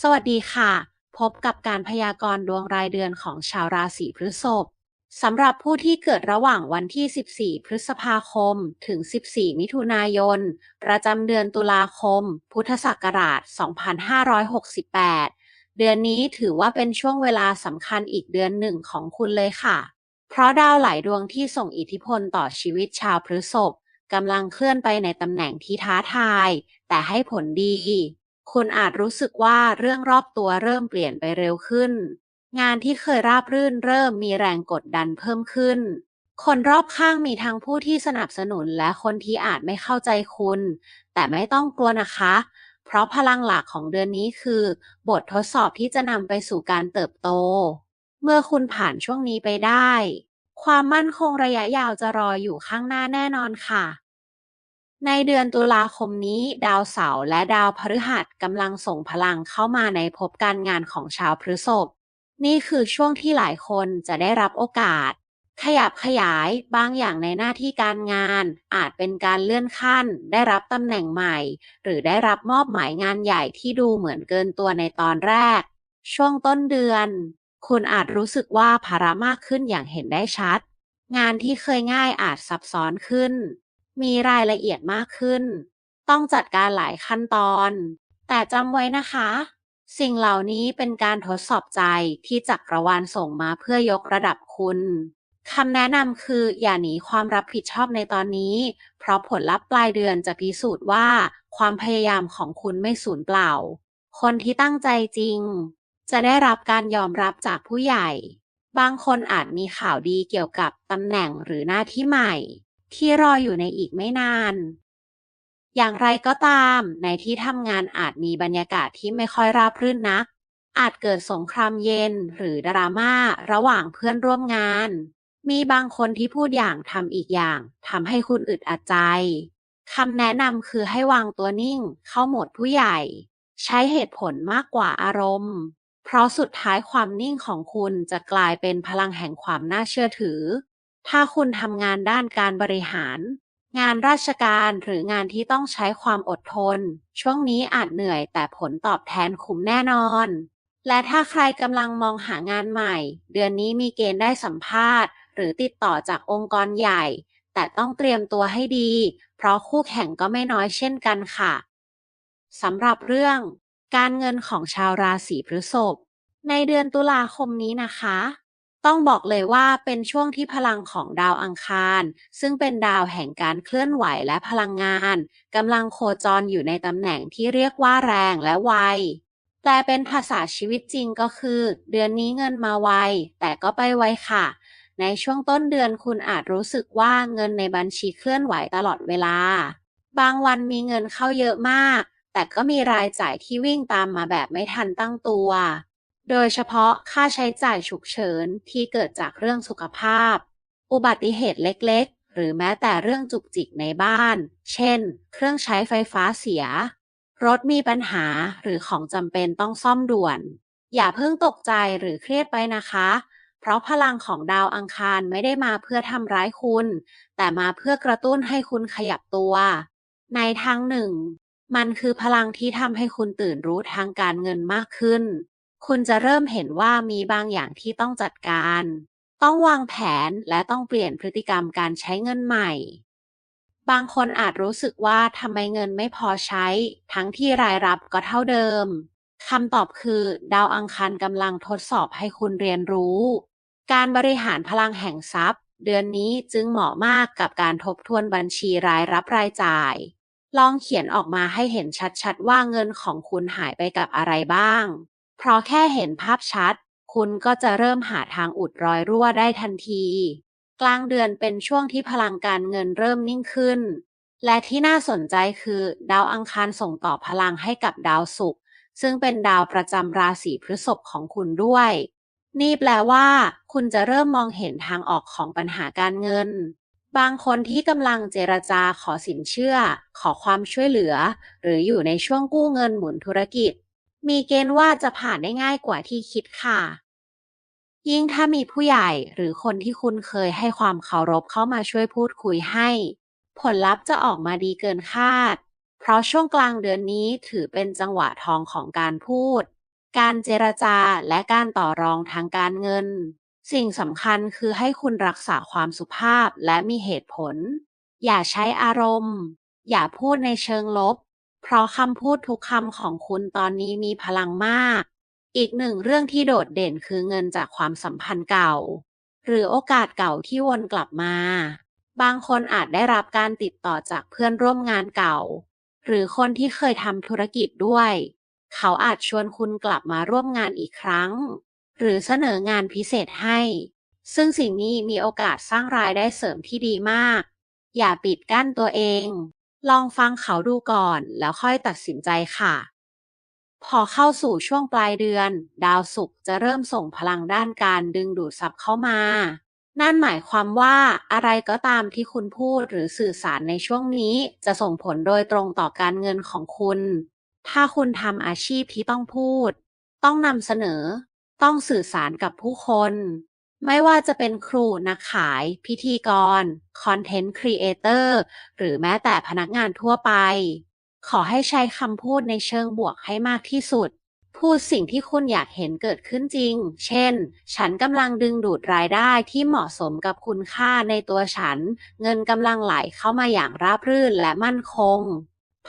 สวัสดีค่ะ พบกับการพยากรณ์ดวงรายเดือนของชาวราศีพฤษภสำหรับผู้ที่เกิดระหว่างวันที่ 14 พฤษภาคม ถึง 14 มิถุนายน ประจำเดือนตุลาคม พุทธศักราช 2568 เดือนนี้ถือว่าเป็นช่วงเวลาสำคัญอีกเดือนหนึ่งของคุณเลยค่ะ เพราะดาวหลายดวงที่ส่งอิทธิพลต่อชีวิตชาวพฤษภกำลังเคลื่อนไปในตำแหน่งที่ท้าทาย แต่ให้ผลดี คุณอาจรู้สึกว่าเรื่องรอบตัวเริ่มเปลี่ยนไปเร็วขึ้น งานที่เคยราบรื่นเริ่มมีแรงกดดันเพิ่มขึ้น คนรอบข้างมีทั้งผู้ที่สนับสนุนและคนที่อาจไม่เข้าใจคุณ แต่ไม่ต้องกลัวนะคะ เพราะพลังหลักของเดือนนี้คือ บททดสอบที่จะนำไปสู่การเติบโต เมื่อคุณผ่านช่วงนี้ไปได้ ความมั่นคงระยะยาวจะรออยู่ข้างหน้าแน่นอนค่ะ ในเดือนตุลาคมนี้ ดาวเสาร์และดาวพฤหัสกำลังส่งพลังเข้ามาในภพการงานของชาวพฤษภนี่คือช่วงที่หลายคนจะได้รับโอกาส ขยับขยายบางอย่างในหน้าที่การงาน อาจเป็นการเลื่อนขั้น ได้รับตำแหน่งใหม่ หรือได้รับมอบหมายงานใหญ่ที่ดูเหมือนเกินตัวในตอนแรก ช่วงต้นเดือน คุณอาจรู้สึกว่าภาระมากขึ้นอย่างเห็นได้ชัด งานที่เคยง่ายอาจซับซ้อนขึ้น มีรายละเอียดมากขึ้น ต้องจัดการหลายขั้นตอน แต่จำไว้นะคะ สิ่งเหล่านี้เป็นการทดสอบใจที่จักรวาลส่งมาเพื่อยกระดับคุณคำแนะนำคืออย่าหนีความรับผิดชอบในตอนนี้ เพราะผลลัพธ์ปลายเดือนจะพิสูจน์ว่า ความพยายามของคุณไม่สูญเปล่า คนที่ตั้งใจจริง จะได้รับการยอมรับจากผู้ใหญ่ บางคนอาจมีข่าวดีเกี่ยวกับตำแหน่งหรือหน้าที่ใหม่ ที่รออยู่ในอีกไม่นาน อย่างไรก็ตาม ในที่ทำงานอาจมีบรรยากาศที่ไม่ค่อยราบรื่นนัก อาจเกิดสงครามเย็นหรือดราม่าระหว่างเพื่อนร่วมงาน มีบางคนที่พูดอย่างทำอีกอย่างทำให้คุณอึดอัดใจคำแนะนำคือให้วางตัวนิ่ง เข้าโหมดผู้ใหญ่ ใช้เหตุผลมากกว่าอารมณ์ เพราะสุดท้ายความนิ่งของคุณจะกลายเป็นพลังแห่งความน่าเชื่อถือ ถ้าคุณทำงานด้านการบริหาร งานราชการหรืองานที่ต้องใช้ความอดทน ช่วงนี้อาจเหนื่อยแต่ผลตอบแทนคุ้มแน่นอน และถ้าใครกำลังมองหางานใหม่ เดือนนี้มีเกณฑ์ได้สัมภาษณ์ หรือติดต่อจากองค์กรใหญ่ แต่ต้องเตรียมตัวให้ดี เพราะคู่แข่งก็ไม่น้อยเช่นกันค่ะสำหรับเรื่อง การเงินของชาวราศีพฤษภในเดือนตุลาคมนี้นะคะ ต้องบอกเลยว่าเป็นช่วงที่พลังของดาวอังคาร ซึ่งเป็นดาวแห่งการเคลื่อนไหวและพลังงานกำลังโคจรอยู่ในตำแหน่งที่เรียกว่าแรงและไวแปลเป็นภาษาชีวิตจริงก็คือ เดือนนี้เงินมาไว แต่ก็ไปไวค่ะ ในช่วงต้นเดือนคุณอาจรู้สึกว่าเงินในบัญชีเคลื่อนไหวตลอดเวลา บางวันมีเงินเข้าเยอะมาก แต่ก็มีรายจ่ายที่วิ่งตามมาแบบไม่ทันตั้งตัว โดยเฉพาะค่าใช้จ่ายฉุกเฉินที่เกิดจากเรื่องสุขภาพ อุบัติเหตุเล็กๆ หรือแม้แต่เรื่องจุกจิกในบ้าน เช่น เครื่องใช้ไฟฟ้าเสีย รถมีปัญหาหรือของจำเป็นต้องซ่อมด่วน อย่าเพิ่งตกใจหรือเครียดไปนะคะ เพราะพลังของดาวอังคารไม่ได้มาเพื่อทำร้ายคุณ แต่มาเพื่อกระตุ้นให้คุณขยับตัว ในทางหนึ่ง มันคือพลังที่ทำให้คุณตื่นรู้ทางการเงินมากขึ้น คุณจะเริ่มเห็นว่ามีบางอย่างที่ต้องจัดการ ต้องวางแผนและต้องเปลี่ยนพฤติกรรมการใช้เงินใหม่ บางคนอาจรู้สึกว่าทำไมเงินไม่พอใช้ ทั้งที่รายรับก็เท่าเดิมคำตอบคือ ดาวอังคารกำลังทดสอบให้คุณเรียนรู้ การบริหารพลังแห่งทรัพย์ เดือนนี้จึงเหมาะมากกับการทบทวนบัญชีรายรับรายจ่าย ลองเขียนออกมาให้เห็นชัดๆ ว่าเงินของคุณหายไปกับอะไรบ้าง เพราะแค่เห็นภาพชัด คุณก็จะเริ่มหาทางอุดรอยรั่วได้ทันที กลางเดือนเป็นช่วงที่พลังการเงินเริ่มนิ่งขึ้น และที่น่าสนใจคือ ดาวอังคารส่งต่อพลังให้กับดาวศุกร์ซึ่งเป็นดาวประจำราศีพฤษภของคุณด้วย นี่แปลว่า คุณจะเริ่มมองเห็นทางออกของปัญหาการเงิน บางคนที่กำลังเจรจาขอสินเชื่อ ขอความช่วยเหลือ หรืออยู่ในช่วงกู้เงินหมุนธุรกิจ มีเกณฑ์ว่าจะผ่านได้ง่ายกว่าที่คิดค่ะ ยิ่งถ้ามีผู้ใหญ่หรือคนที่คุณเคยให้ความเคารพเข้ามาช่วยพูดคุยให้ ผลลัพธ์จะออกมาดีเกินคาด เพราะช่วงกลางเดือนนี้ถือเป็นจังหวะทองของการพูด การเจรจาและการต่อรองทางการเงิน สิ่งสำคัญคือให้คุณรักษาความสุภาพและมีเหตุผล อย่าใช้อารมณ์ อย่าพูดในเชิงลบ เพราะคำพูดทุกคำของคุณตอนนี้มีพลังมาก อีกหนึ่งเรื่องที่โดดเด่นคือเงินจากความสัมพันธ์เก่า หรือโอกาสเก่าที่วนกลับมา บางคนอาจได้รับการติดต่อจากเพื่อนร่วมงานเก่า หรือคนที่เคยทำธุรกิจด้วย เขาอาจชวนคุณกลับมาร่วมงานอีกครั้ง หรือเสนองานพิเศษให้ ซึ่งสิ่งนี้มีโอกาสสร้างรายได้เสริมที่ดีมาก อย่าปิดกั้นตัวเอง ลองฟังเขาดูก่อนแล้วค่อยตัดสินใจค่ะ พอเข้าสู่ช่วงปลายเดือน ดาวศุกร์จะเริ่มส่งพลังด้านการดึงดูดซับเข้ามา นั่นหมายความว่าอะไรก็ตามที่คุณพูดหรือสื่อสารในช่วงนี้จะส่งผลโดยตรงต่อการเงินของคุณ ถ้าคุณทำอาชีพที่ต้องพูด ต้องนำเสนอ ต้องสื่อสารกับผู้คน ไม่ว่าจะเป็นครูนักขาย พิธีกร คอนเทนต์ครีเอเตอร์หรือแม้แต่พนักงานทั่วไป ขอให้ใช้คำพูดในเชิงบวกให้มากที่สุด พูดสิ่งที่คุณอยากเห็นเกิดขึ้นจริง เช่น ฉันกำลังดึงดูดรายได้ที่เหมาะสมกับคุณค่าในตัวฉัน เงินกำลังไหลเข้ามาอย่างราบรื่นและมั่นคง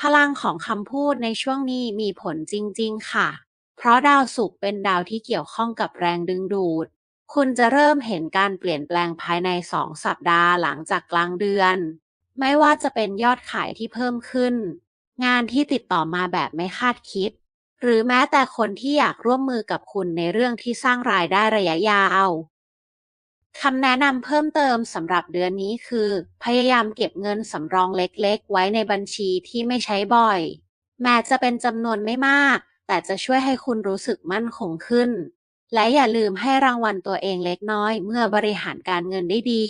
พลังของคำพูดในช่วงนี้มีผลจริง ๆ ค่ะ เพราะดาวศุกร์เป็นดาวที่เกี่ยวข้องกับแรงดึงดูด คุณจะเริ่มเห็นการเปลี่ยนแปลงภายในสองสัปดาห์หลังจากกลางเดือน ไม่ว่าจะเป็นยอดขายที่เพิ่มขึ้น งานที่ติดต่อมาแบบไม่คาดคิด หรือแม้แต่คนที่อยากร่วมมือกับคุณในเรื่องที่สร้างรายได้ระยะยาวคำแนะนำเพิ่มเติมสำหรับเดือนนี้คือ พยายามเก็บเงินสำรองเล็กๆ ไว้ในบัญชีที่ไม่ใช้บ่อย แม้จะเป็นจำนวนไม่มาก แต่จะช่วยให้คุณรู้สึกมั่นคงขึ้น และอย่าลืมให้รางวัลตัวเองเล็กน้อย เมื่อบริหารการเงินได้ดี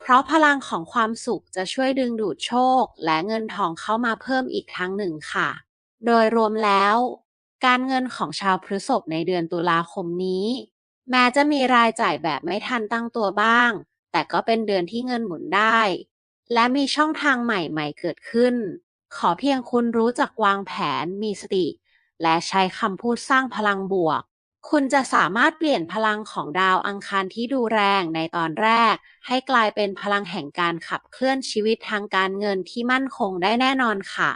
เพราะพลังของความสุขจะช่วยดึงดูดโชค และเงินทองเข้ามาเพิ่มอีกทางหนึ่งค่ะ โดยรวมแล้ว การเงินของชาวพฤษภในเดือนตุลาคมนี้ แม้จะมีรายจ่ายแบบไม่ทันตั้งตัวบ้าง แต่ก็เป็นเดือนที่เงินหมุนได้ และมีช่องทางใหม่ ๆ เกิดขึ้น ขอเพียงคุณรู้จักวางแผนมีสติ และใช้คำพูดสร้างพลังบวก คุณจะสามารถเปลี่ยนพลังของดาวอังคารที่ดูแรงในตอนแรก ให้กลายเป็นพลังแห่งการขับเคลื่อนชีวิตทางการเงินที่มั่นคงได้แน่นอนค่ะ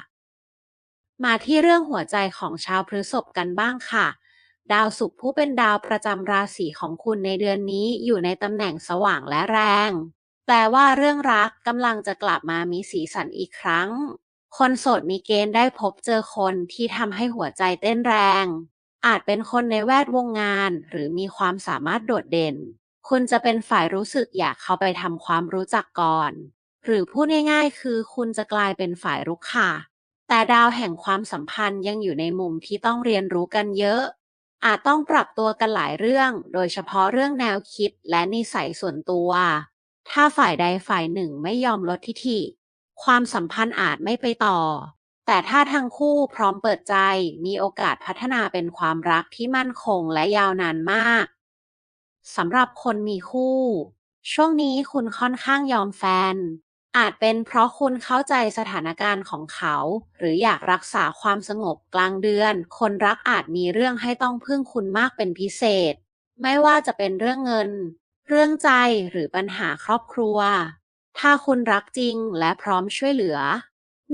มาที่เรื่องหัวใจของชาวพฤษภกันบ้างค่ะ ดาวศุกร์ผู้เป็นดาวประจำราศีของคุณในเดือนนี้อยู่ในตำแหน่งสว่างและแรง แปลว่าเรื่องรักกำลังจะกลับมามีสีสันอีกครั้ง คนโสดมีเกณฑ์ได้พบเจอคนที่ทำให้หัวใจเต้นแรง อาจเป็นคนในแวดวงงาน หรือมีความสามารถโดดเด่น คุณจะเป็นฝ่ายรู้สึกอยากเข้าไปทำความรู้จักก่อน หรือพูดง่ายๆ คือคุณจะกลายเป็นฝ่ายรุกค่ะ แต่ดาวแห่งความสัมพันธ์ยังอยู่ในมุมที่ต้องเรียนรู้กันเยอะ อาจต้องปรับตัวกันหลายเรื่อง โดยเฉพาะเรื่องแนวคิดและนิสัยส่วนตัว ถ้าฝ่ายใดฝ่ายหนึ่งไม่ยอมลดทิฐิ ความสัมพันธ์อาจไม่ไปต่อ แต่ถ้าทั้งคู่พร้อมเปิดใจ มีโอกาสพัฒนาเป็นความรักที่มั่นคงและยาวนานมากสำหรับคนมีคู่ ช่วงนี้คุณค่อนข้างยอมแฟน อาจเป็นเพราะคุณเข้าใจสถานการณ์ของเขา หรืออยากรักษาความสงบกลางเดือน คนรักอาจมีเรื่องให้ต้องพึ่งคุณมากเป็นพิเศษ ไม่ว่าจะเป็นเรื่องเงิน เรื่องใจหรือปัญหาครอบครัว ถ้าคุณรักจริงและพร้อมช่วยเหลือ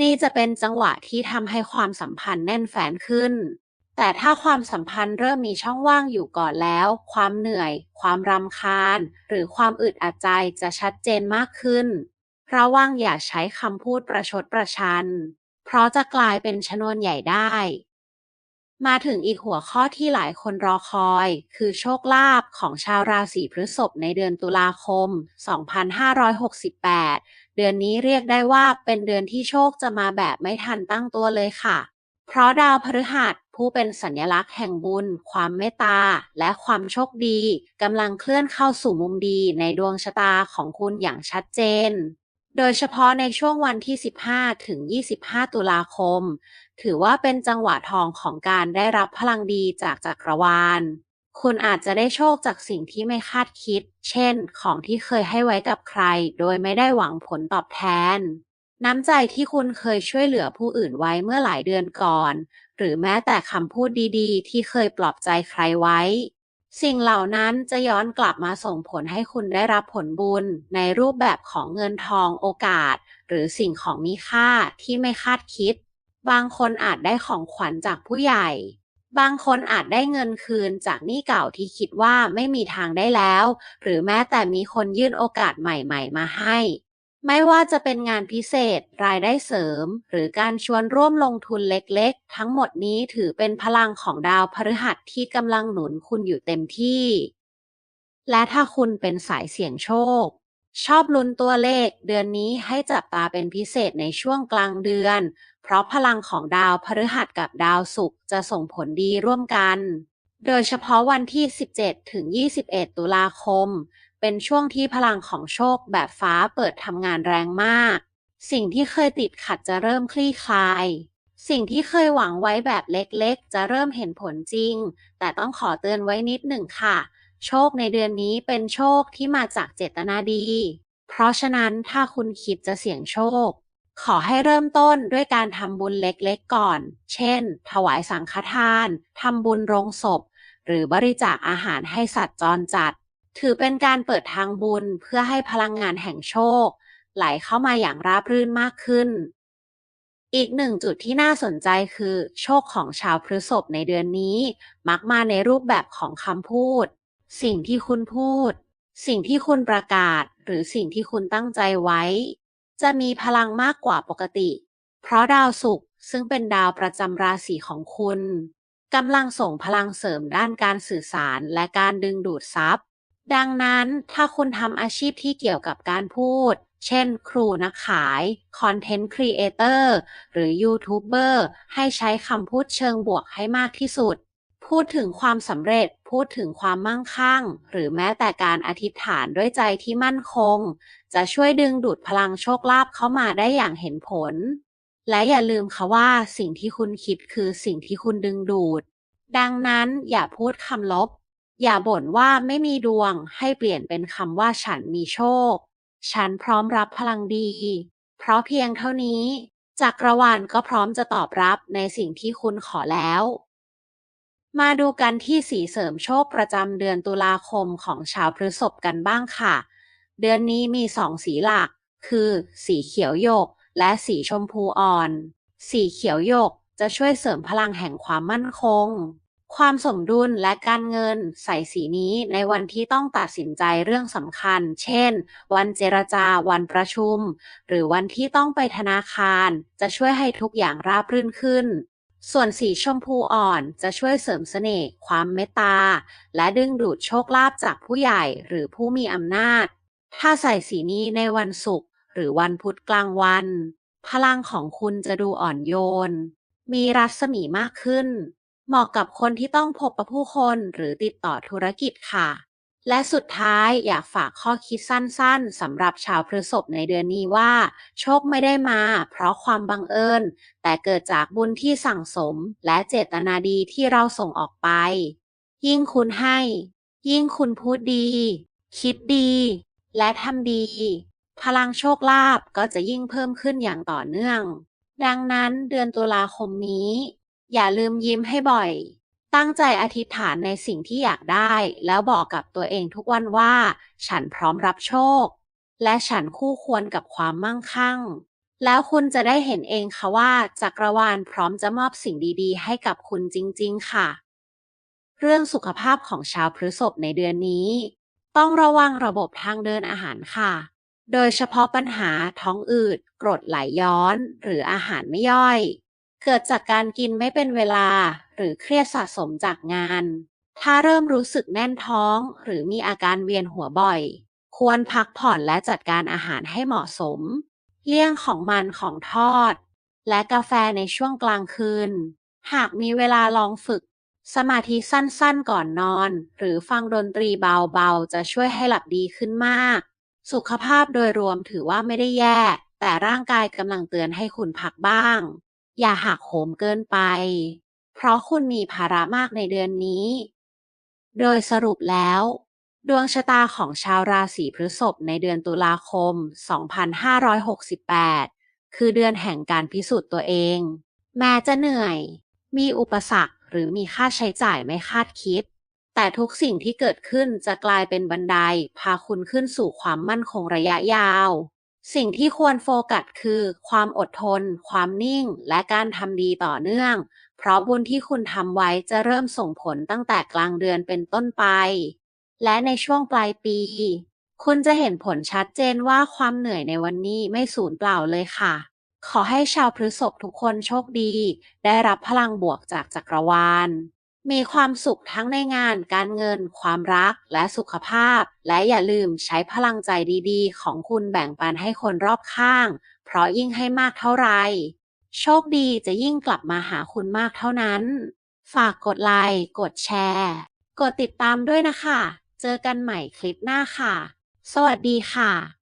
นี่จะเป็นจังหวะที่ทำให้ความสัมพันธ์แน่นแฟนขึ้น แต่ถ้าความสัมพันธ์เริ่มมีช่องว่างอยู่ก่อนแล้ว ความเหนื่อย ความรำคาญ หรือความอึดอัดใจจะชัดเจนมากขึ้นระวังอย่าใช้คำพูดประชดประชัน เพราะจะกลายเป็นชนวนใหญ่ได้ มาถึงอีกหัวข้อที่หลายคนรอคอย คือโชคลาภของชาวราศีพฤษภในเดือนตุลาคม 2568 เดือนนี้เรียกได้ว่าเป็นเดือนที่โชคจะมาแบบไม่ทันตั้งตัวเลยค่ะ เพราะดาวพฤหัสผู้เป็นสัญลักษณ์แห่งบุญ ความเมตตา และความโชคดีกำลังเคลื่อนเข้าสู่มุมดีในดวงชะตาของคุณอย่างชัดเจน โดยเฉพาะในช่วงวันที่ 15 ถึง 25 ตุลาคม ถือว่าเป็นจังหวะทองของการได้รับพลังดีจากจักรวาล คุณอาจจะได้โชคจากสิ่งที่ไม่คาดคิด เช่น ของที่เคยให้ไว้กับใคร โดยไม่ได้หวังผลตอบแทน น้ำใจที่คุณเคยช่วยเหลือผู้อื่นไว้เมื่อหลายเดือนก่อน หรือแม้แต่คำพูดดีๆ ที่เคยปลอบใจใครไว้ สิ่งเหล่านั้นจะย้อนกลับมาส่งผลให้คุณได้รับผลบุญ ในรูปแบบของเงินทองโอกาส หรือสิ่งของมีค่าที่ไม่คาดคิด บางคนอาจได้ของขวัญจากผู้ใหญ่ บางคนอาจได้เงินคืนจากหนี้เก่าที่คิดว่าไม่มีทางได้แล้ว หรือแม้แต่มีคนยื่นโอกาสใหม่ๆ มาให้ ไม่ว่าจะเป็นงานพิเศษ รายได้เสริม หรือการชวนร่วมลงทุนเล็กๆ ทั้งหมดนี้ถือเป็นพลังของดาวพฤหัสที่กำลังหนุนคุณอยู่เต็มที่ และถ้าคุณเป็นสายเสี่ยงโชค ชอบลุ้นตัวเลข เดือนนี้ให้จับตาเป็นพิเศษในช่วงกลางเดือน เพราะพลังของดาวพฤหัสกับดาวศุกร์จะส่งผลดีร่วมกัน โดยเฉพาะวันที่ 17 ถึง 21 ตุลาคม เป็นช่วงที่พลังของโชคแบบฟ้าเปิดทำงานแรงมาก สิ่งที่เคยติดขัดจะเริ่มคลี่คลาย สิ่งที่เคยหวังไว้แบบเล็กๆ จะเริ่มเห็นผลจริง แต่ต้องขอเตือนไว้นิดหนึ่งค่ะ โชคในเดือนนี้เป็นโชคที่มาจากเจตนาดี เพราะฉะนั้นถ้าคุณคิดจะเสี่ยงโชค ขอให้เริ่มต้นด้วยการทำบุญเล็กๆก่อน เช่น ถวายสังฆทาน ทำบุญโรงศพ หรือบริจาคอาหารให้สัตว์จรจัด ถือเป็นการเปิดทางบุญเพื่อให้พลังงานแห่งโชค ไหลเข้ามาอย่างราบรื่นมากขึ้น อีกหนึ่งจุดที่น่าสนใจคือ โชคของชาวพฤษภในเดือนนี้ มักมาในรูปแบบของคำพูด สิ่งที่คุณพูด สิ่งที่คุณประกาศ หรือสิ่งที่คุณตั้งใจไว้ จะมีพลังมากกว่าปกติ เพราะดาวศุกร์ซึ่งเป็นดาวประจำราศีของคุณกำลังส่งพลังเสริมด้านการสื่อสารและการดึงดูดทรัพย์ ดังนั้นถ้าคุณทำอาชีพที่เกี่ยวกับการพูด เช่น ครูนักขายคอนเทนต์ครีเอเตอร์หรือยูทูบเบอร์ให้ใช้คำพูดเชิงบวกให้มากที่สุด พูดถึงความสำเร็จ พูดถึงความมั่งคั่ง หรือแม้แต่การอธิษฐานด้วยใจที่มั่นคง จะช่วยดึงดูดพลังโชคลาภเข้ามาได้อย่างเห็นผล และอย่าลืมค่ะว่าสิ่งที่คุณคิดคือสิ่งที่คุณดึงดูด ดังนั้นอย่าพูดคำลบ อย่าบ่นว่าไม่มีดวง ให้เปลี่ยนเป็นคำว่าฉันมีโชค ฉันพร้อมรับพลังดี เพราะเพียงเท่านี้จักรวาลก็พร้อมจะตอบรับในสิ่งที่คุณขอแล้ว มาดูกันที่สีเสริมโชคประจำเดือนตุลาคมของชาวพฤษภกันบ้างค่ะ เดือนนี้มีสองสีหลัก คือ สีเขียวหยก และสีชมพูอ่อน สีเขียวหยกจะช่วยเสริมพลังแห่งความมั่นคง ความสมดุลและการเงินใส่สีนี้ในวันที่ต้องตัดสินใจเรื่องสำคัญ เช่น วันเจรจา วันประชุม หรือวันที่ต้องไปธนาคาร จะช่วยให้ทุกอย่างราบรื่นขึ้น ส่วนสีชมพูอ่อนจะช่วยเสริมเสน่ห์ความเมตตา และดึงดูดโชคลาภจากผู้ใหญ่หรือผู้มีอำนาจ ถ้าใส่สีนี้ในวันศุกร์หรือวันพุธกลางวัน พลังของคุณจะดูอ่อนโยน มีรัศมีมากขึ้น เหมาะกับคนที่ต้องพบปะผู้คนหรือติดต่อธุรกิจค่ะ และสุดท้ายอยากฝากข้อคิดสั้นๆสำหรับชาวพฤษภในเดือนนี้ว่า โชคไม่ได้มา เพราะความบังเอิญ แต่เกิดจากบุญที่สั่งสม และเจตนาดีที่เราส่งออกไป ยิ่งคุณให้ ยิ่งคุณพูดดี คิดดี และทำดี พลังโชคลาภก็จะยิ่งเพิ่มขึ้นอย่างต่อเนื่อง ดังนั้นเดือนตุลาคมนี้ อย่าลืมยิ้มให้บ่อย ตั้งใจอธิษฐานในสิ่งที่อยากได้ แล้วบอกกับตัวเองทุกวันว่า ฉันพร้อมรับโชค และฉันคู่ควรกับความมั่งคั่ง แล้วคุณจะได้เห็นเองค่ะว่าจักรวาลพร้อมจะมอบสิ่งดีๆ ให้กับคุณจริง ๆ ค่ะ เรื่องสุขภาพของชาวพฤษภในเดือนนี้ ต้องระวังระบบทางเดินอาหารค่ะ โดยเฉพาะปัญหาท้องอืดกรดไหลย้อน หรืออาหารไม่ย่อย เกิดจากการกินไม่เป็นเวลา หรือเครียดสะสมจากงาน ถ้าเริ่มรู้สึกแน่นท้อง หรือมีอาการเวียนหัวบ่อย ควรพักผ่อนและจัดการอาหารให้เหมาะสม เลี่ยงของมันของทอด และกาแฟในช่วงกลางคืน หากมีเวลาลองฝึก สมาธิสั้นๆก่อนนอน หรือฟังดนตรีเบาๆ จะช่วยให้หลับดีขึ้นมาก สุขภาพโดยรวมถือว่าไม่ได้แย่ แต่ร่างกายกำลังเตือนให้คุณพักบ้าง อย่าหักโหมเกินไป เพราะคุณมีภาระมากในเดือนนี้ โดยสรุปแล้ว ดวงชะตาของชาวราศีพฤษภในเดือนตุลาคม 2568 คือเดือนแห่งการพิสูจน์ตัวเอง แม้จะเหนื่อย มีอุปสรรคหรือมีค่าใช้จ่ายไม่คาดคิด แต่ทุกสิ่งที่เกิดขึ้นจะกลายเป็นบันได พาคุณขึ้นสู่ความมั่นคงระยะยาว สิ่งที่ควรโฟกัสคือ ความอดทน ความนิ่ง และการทำดีต่อเนื่อง เพราะบุญที่คุณทำไว้จะเริ่มส่งผลตั้งแต่กลางเดือนเป็นต้นไป และในช่วงปลายปี คุณจะเห็นผลชัดเจนว่าความเหนื่อยในวันนี้ไม่สูญเปล่าเลยค่ะ ขอให้ชาวพฤษภทุกคนโชคดี ได้รับพลังบวกจากจักรวาล มีความสุขทั้งในงาน การเงิน ความรัก และสุขภาพ และอย่าลืมใช้พลังใจดีๆ ของคุณแบ่งปันให้คนรอบข้าง เพราะยิ่งให้มากเท่าไหร่ โชคดีจะยิ่งกลับมาหาคุณมากเท่านั้น ฝากกดไลค์ กดแชร์ กดติดตามด้วยนะคะ เจอกันใหม่คลิปหน้าค่ะ สวัสดีค่ะ